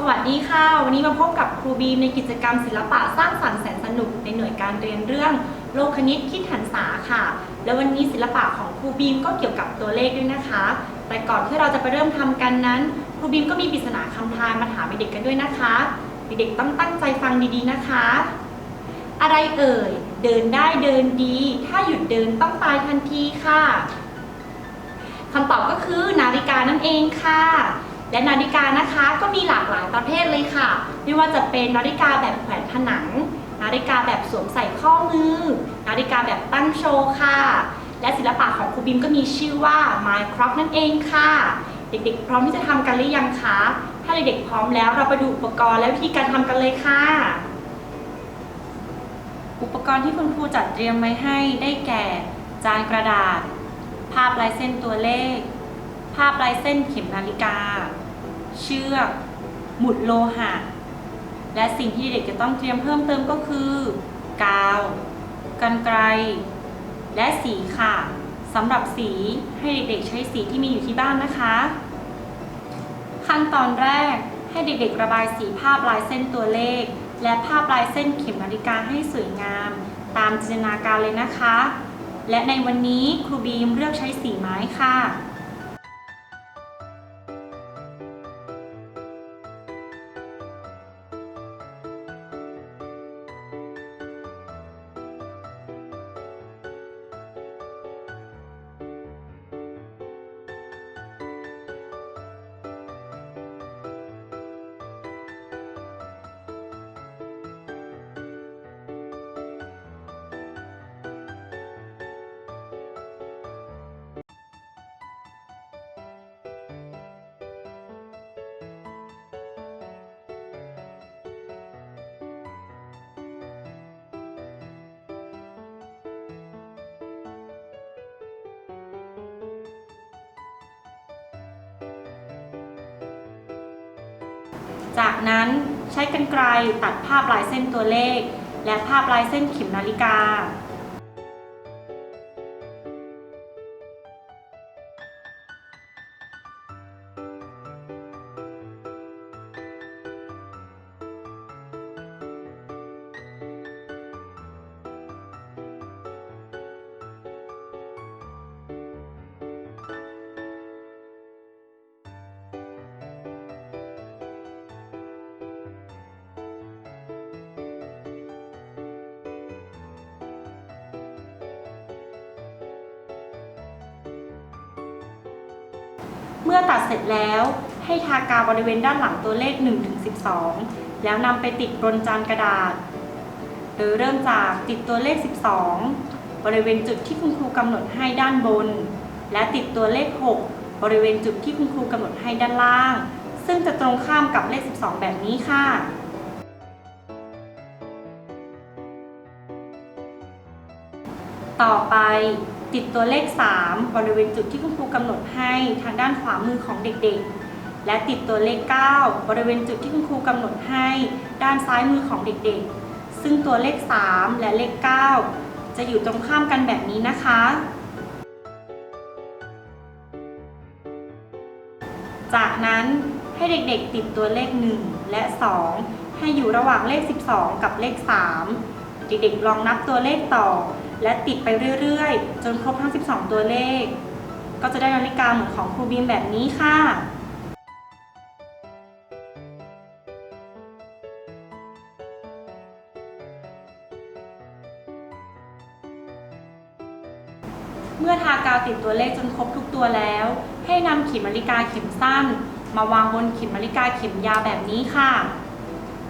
สวัสดีค่ะ วันนี้มาพบกับครูบีมในกิจกรรมศิลปะสร้างสรรค์แสนสนุกในหน่วยการเรียนเรื่องโลกคณิตคิดหันษาค่ะ และวันนี้ศิลปะของครูบีมก็เกี่ยวกับตัวเลขด้วยนะคะ แต่ก่อนที่เราจะไปเริ่มทำกันนั้น ครูบีมก็มีปริศนาคำทายมาถามเด็กๆกันด้วยนะคะ เด็กๆต้องตั้งใจฟังดีๆนะคะ อะไรเอ่ย เดินได้เดินดี ถ้าหยุดเดินต้องตายทันทีค่ะคำตอบก็คือนาฬิกานั่นเองค่ะ และนาฬิกานะคะก็มีหลากหลายประเภทเลยค่ะ ไม่ว่าจะเป็นนาฬิกาแบบแขวนผนัง นาฬิกาแบบสวมใส่ข้อมือ นาฬิกาแบบตั้งโชว์ค่ะ และศิลปะของครูบิมก็มีชื่อว่า Minecraft นั่นเองค่ะ เด็กๆ พร้อมที่จะทำกันหรือยังคะ ถ้าเด็กๆพร้อมแล้วเราไปดูอุปกรณ์และวิธีการทำกันเลยค่ะ อุปกรณ์ที่คุณครูจัดเตรียมไว้ให้ได้แก่ จานกระดาษ ภาพลายเส้นตัวเลข ภาพลายเส้นเข็มนาฬิกา เชือกหมุดโลหะ และสิ่งที่เด็กจะต้องเตรียมเพิ่มเติมก็คือ กาวกันไกรและสีค่ะสำหรับสีให้เด็กๆใช้สีที่มีอยู่ที่บ้านนะคะ ขั้นตอนแรกให้เด็กๆระบายสีภาพลายเส้นตัวเลข และภาพลายเส้นเข็มนาฬิกาให้สวยงาม ตามจินตนาการเลยนะคะ และในวันนี้ครูบีมเลือกใช้สีไม้ค่ะ จากนั้นใช้กรรไกรตัดภาพลายเส้นตัวเลข และภาพลายเส้นเข็มนาฬิกา เมื่อตัดเสร็จแล้วให้ทากาวบริเวณด้านหลังตัวเลข 1-12 แล้วนำไปติดบนจานกระดาษ โดยเริ่มจากติดตัวเลข 12 บริเวณจุดที่คุณครูกำหนดให้ด้านบน และติดตัวเลข 6 บริเวณจุดที่คุณครูกำหนดให้ด้านล่าง ซึ่งจะตรงข้ามกับเลข 12 แบบนี้ค่ะต่อไป ติดตัวเลข 3 บริเวณจุดที่คุณครูกำหนดให้ทางด้านขวามือของเด็กๆ และติดตัวเลข 9 บริเวณจุดที่คุณครูกำหนดให้ด้านซ้ายมือของเด็กๆ ซึ่งตัวเลข 3 และเลข 9 จะอยู่ตรงข้ามกันแบบนี้นะคะ จากนั้นให้เด็กๆ ติดตัวเลข 1 และ 2 ให้อยู่ระหว่างเลข 12 กับเลข 3 เด็กๆ ลองนับตัวเลขต่อ และติดไปเรื่อยๆ จนครบทั้ง 12 ตัวเลข ก็จะได้นาฬิกาเหมือนของครูบีมแบบนี้ค่ะเมื่อทากาวติดตัวเลขจนครบทุกตัวแล้ว ให้นำเข็มนาฬิกาเข็มสั้น มาวางบนเข็มนาฬิกาเข็มยาวแบบนี้ค่ะ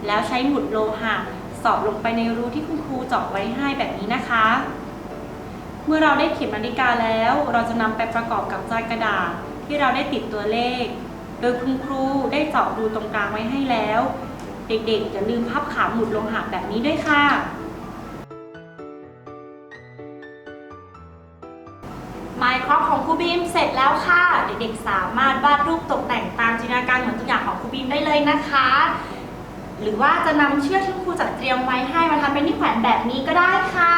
แล้วใช้หมุดโลหะ สอดลงไปในรูที่คุณครูเจาะไว้ให้แบบนี้นะคะ เมื่อเราได้เข็มนาฬิกาแล้ว เราจะนำไปประกอบกับจานกระดาษที่เราได้ติดตัวเลข โดยคุณครูได้เจาะรูตรงกลางไว้ให้แล้ว เด็กๆอย่าลืมพับขาหมุดโลหะแบบนี้ด้วยค่ะไมค์ครอของครูบีมเสร็จแล้วค่ะ เด็กๆสามารถวาดรูปตกแต่งตามจินตนาการเหมือนตัวอย่างของครูบีมได้เลยนะคะ รือว่าจะนำเชือกที่ครูจัดเตรียมไว้ให้มาทำเป็นที่แขวนแบบนี้ก็ได้ค่ะ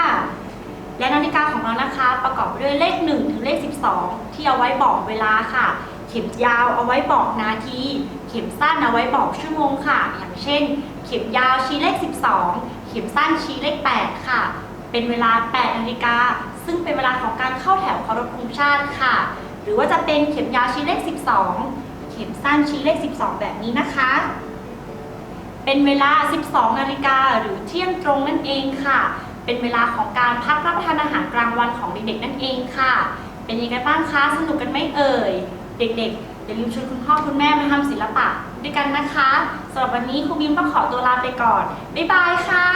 และนาฬิกาของเรานะคะ ประกอบไปด้วยเลข 1 ถึงเลข 12 ที่เอาไว้บอกเวลาค่ะ เข็มยาวเอาไว้บอกนาที เข็มสั้นเอาไว้บอกชั่วโมงค่ะ อย่างเช่น เข็มยาวชี้เลข 12 เข็มสั้นชี้เลข 8 ค่ะ เป็นเวลา 8 นาฬิกา ซึ่งเป็นเวลาของการเข้าแถวเคารพธงชาติค่ะ หรือว่าจะเป็นเข็มยาวชี้เลข 12 เข็มสั้นชี้เลข 12 แบบนี้นะคะ เป็นเวลา 12 นาฬิกาหรือเที่ยงตรงนั่นเองค่ะ เป็นเวลาของการพักรับประทานอาหารกลางวันของเด็กๆนั่นเองค่ะ เป็นยังไงบ้างคะสนุกกันไหมเอ่ย เด็กๆอย่าลืมชวนคุณพ่อคุณแม่มาทำศิลปะด้วยกันนะคะสำหรับวันนี้ครูบิมต้องขอตัวลาไปก่อนบ๊ายบายค่ะ